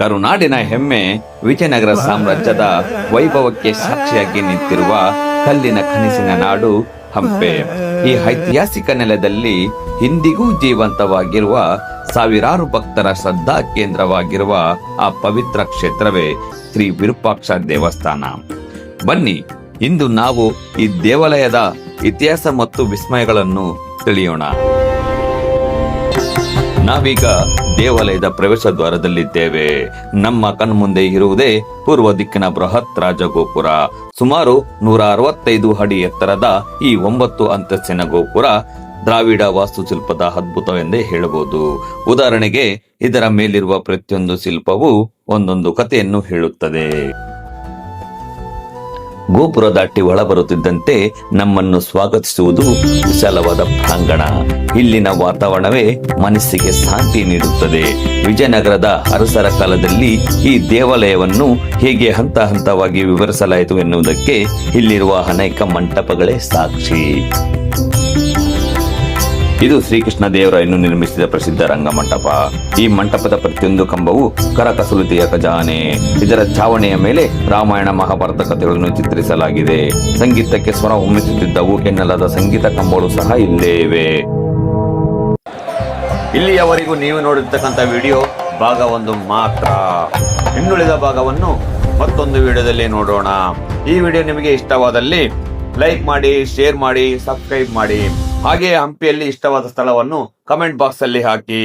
ಕರುನಾಡಿನ ಹೆಮ್ಮೆ ವಿಜಯನಗರ ಸಾಮ್ರಾಜ್ಯದ ವೈಭವಕ್ಕೆ ಸಾಕ್ಷಿಯಾಗಿ ನಿಂತಿರುವ ಕಲ್ಲಿನ ಕನಸಿನ ನಾಡು ಹಂಪೆ. ಈ ಐತಿಹಾಸಿಕ ನೆಲದಲ್ಲಿ ಇಂದಿಗೂ ಜೀವಂತವಾಗಿರುವ ಸಾವಿರಾರು ಭಕ್ತರ ಶ್ರದ್ಧಾ ಕೇಂದ್ರವಾಗಿರುವ ಆ ಪವಿತ್ರ ಕ್ಷೇತ್ರವೇ ಶ್ರೀ ವಿರೂಪಾಕ್ಷ ದೇವಸ್ಥಾನ. ಬನ್ನಿ, ಇಂದು ನಾವು ಈ ದೇವಾಲಯದ ಇತಿಹಾಸ ಮತ್ತು ವಿಸ್ಮಯಗಳನ್ನು ತಿಳಿಯೋಣ. ನಾವೀಗ ದೇವಾಲಯದ ಪ್ರವೇಶ ದ್ವಾರದಲ್ಲಿದ್ದೇವೆ. ನಮ್ಮ ಕಣ್ಮುಂದೆ ಇರುವುದೇ ಪೂರ್ವ ದಿಕ್ಕಿನ ಬೃಹತ್ ರಾಜಗೋಪುರ. ಸುಮಾರು ನೂರ ಅರವತ್ತೈದು ಅಡಿ ಎತ್ತರದ ಈ ಒಂಬತ್ತು ಅಂತಸ್ತಿನ ಗೋಪುರ ದ್ರಾವಿಡ ವಾಸ್ತುಶಿಲ್ಪದ ಅದ್ಭುತವೆಂದೇ ಹೇಳಬಹುದು. ಉದಾಹರಣೆಗೆ, ಇದರ ಮೇಲಿರುವ ಪ್ರತಿಯೊಂದು ಶಿಲ್ಪವು ಒಂದೊಂದು ಕಥೆಯನ್ನು ಹೇಳುತ್ತದೆ. ಗೋಪುರ ದಾಟಿ ಒಳ ಬರುತ್ತಿದ್ದಂತೆ ನಮ್ಮನ್ನು ಸ್ವಾಗತಿಸುವುದು ವಿಶಾಲವಾದ ಪ್ರಾಂಗಣ. ಇಲ್ಲಿನ ವಾತಾವರಣವೇ ಮನಸ್ಸಿಗೆ ಶಾಂತಿ ನೀಡುತ್ತದೆ. ವಿಜಯನಗರದ ಅರಸರ ಕಾಲದಲ್ಲಿ ಈ ದೇವಾಲಯವನ್ನು ಹೇಗೆ ಹಂತ ಹಂತವಾಗಿ ವಿವರಿಸಲಾಯಿತು ಎನ್ನುವುದಕ್ಕೆ ಇಲ್ಲಿರುವ ಅನೇಕ ಮಂಟಪಗಳೇ ಸಾಕ್ಷಿ. ಇದು ಶ್ರೀಕೃಷ್ಣ ದೇವರಾಯನು ನಿರ್ಮಿಸಿದ ಪ್ರಸಿದ್ಧ ರಂಗಮಂಟಪ. ಈ ಮಂಟಪದ ಪ್ರತಿಯೊಂದು ಕಂಬವು ಕರಕಸುಲತೆಯ ಖಜಾನೆ. ಇದರ ಛಾವಣಿಯ ಮೇಲೆ ರಾಮಾಯಣ ಮಹಾಭಾರತ ಕಥೆಗಳನ್ನು ಚಿತ್ರಿಸಲಾಗಿದೆ. ಸಂಗೀತಕ್ಕೆ ಸ್ವರ ಹೊಮ್ಮಿಸುತ್ತಿದ್ದವು ಎನ್ನಲಾದ ಸಂಗೀತ ಕಂಬಗಳು ಸಹ ಇಲ್ಲೇ ಇವೆ ಇಲ್ಲಿಯವರೆಗೂ ನೀವು ನೋಡಿರ್ತಕ್ಕಂಥ ವಿಡಿಯೋ ಭಾಗ ಒಂದು ಮಾತ್ರ. ಇನ್ನುಳಿದ ಭಾಗವನ್ನು ಮತ್ತೊಂದು ವಿಡಿಯೋದಲ್ಲಿ ನೋಡೋಣ. ಈ ವಿಡಿಯೋ ನಿಮಗೆ ಇಷ್ಟವಾದಲ್ಲಿ ಲೈಕ್ ಮಾಡಿ, ಶೇರ್ ಮಾಡಿ, ಸಬ್ಸ್ಕ್ರೈಬ್ ಮಾಡಿ. ಹಾಗೆ ಹಂಪಿಯಲ್ಲಿ ಇಷ್ಟವಾದ ಸ್ಥಳವನ್ನು ಕಮೆಂಟ್ ಬಾಕ್ಸ್ ಅಲ್ಲಿ ಹಾಕಿ.